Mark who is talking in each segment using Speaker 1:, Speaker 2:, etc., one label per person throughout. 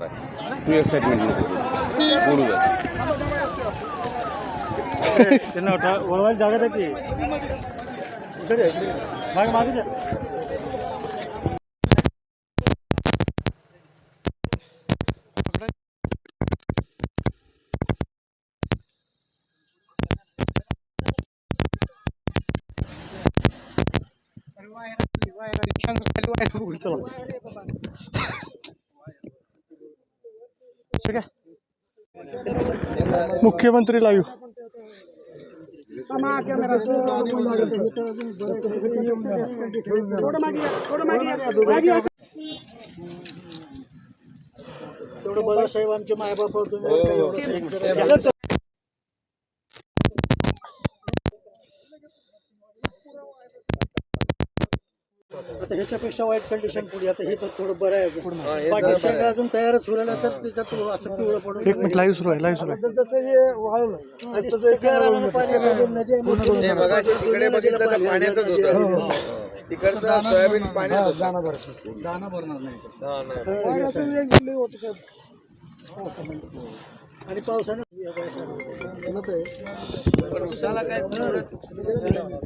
Speaker 1: Clear statement नको बोलू द्या
Speaker 2: त्यांना उठा वळवायला जागा द्या की इकडे या, इकडे या. ठीक आहे. मुख्यमंत्री लाईव्ह.
Speaker 3: तेवढं बाळासाहेब आमचे मायबाप आता ह्याच्यापेक्षा वाईट कंडिशन पुढे आता हे तर थोडं बरं आहे. बाकी शेंगा अजून तयारच होईल तर त्याच्यात असं पिवळं पडून
Speaker 2: एक मिनिट लाईव्ह सुरू आहे लाईव्ह सुरू आहे.
Speaker 3: जसं हे वाळलं आणि पाणी
Speaker 1: पाण्यातच तिकडचं सोयाबीन पाण्यात.
Speaker 3: दाना भरणार दाना भरणार नाही. पावसाने
Speaker 1: पण उसाला काय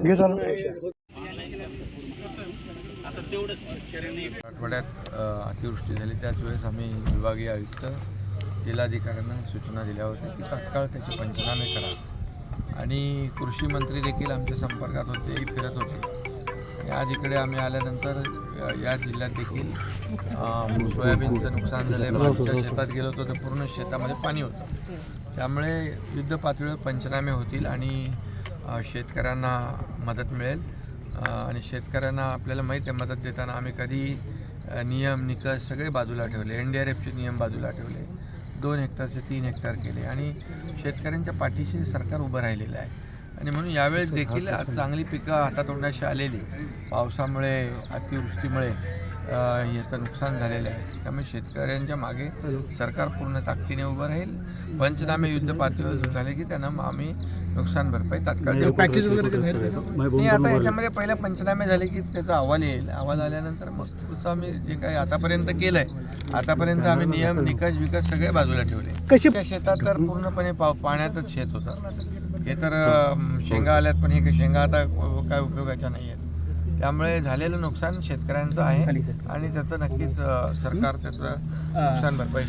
Speaker 2: घे झालं.
Speaker 4: आठवड्यात अतिवृष्टी झाली. त्याच वेळेस आम्ही विभागीय आयुक्त जिल्हाधिकाऱ्यांना सूचना दिल्या होत्या की तात्काळ त्याचे पंचनामे करा. आणि कृषी मंत्री देखील आमच्या संपर्कात होते फिरत होते. या आज इकडे आम्ही आल्यानंतर या जिल्ह्यात देखील सोयाबीनचं नुकसान झालं आहे आमच्या शेतात गेलो होतो तर पूर्ण शेतामध्ये पाणी होतं. त्यामुळे युद्ध पातळीवर पंचनामे होतील आणि शेतकऱ्यांना मदत मिळेल. आणि शेतकऱ्यांना आपल्याला माहीत आहे मदत देताना आम्ही कधी नियम निकष सगळे बाजूला ठेवले. एन डी आर एफचे नियम बाजूला ठेवले. दोन हेक्टरचे तीन हेक्टर केले. आणि शेतकऱ्यांच्या पाठीशी सरकार उभं राहिलेलं आहे. आणि म्हणून यावेळेस देखील चांगली पिकं हातातोंडाशी आलेली. पावसामुळे अतिवृष्टीमुळे याचं नुकसान झालेलं आहे. त्यामुळे शेतकऱ्यांच्या मागे सरकार पूर्ण ताकदीने उभं राहील. पंचनामे युद्ध पातळीवर झाले की त्यांना आम्ही नुकसान भरपाई तात्काळ देऊ.
Speaker 2: पॅकेज वगैरे काही
Speaker 4: नाही आता याच्यामध्ये पहिला पंचनामे झाले की त्याचा अहवाल येईल. अहवाल आल्यानंतर मग पुढचं आम्ही जे काही आतापर्यंत केलंय आतापर्यंत आम्ही नियम निकष विकस सगळे बाजूला ठेवले.
Speaker 2: कशी
Speaker 4: त्या शेतात तर पूर्णपणे पाव पाण्यातच शेत होतं. हे तर अं, शेंगा आल्यात पण हे शेंगा आता काय उपयोगाच्या नाही आहेत त्यामुळे झालेलं नुकसान शेतकऱ्यांचं आहे आणि त्याचं नक्कीच अं, सरकार त्याचं नुकसान भरपाई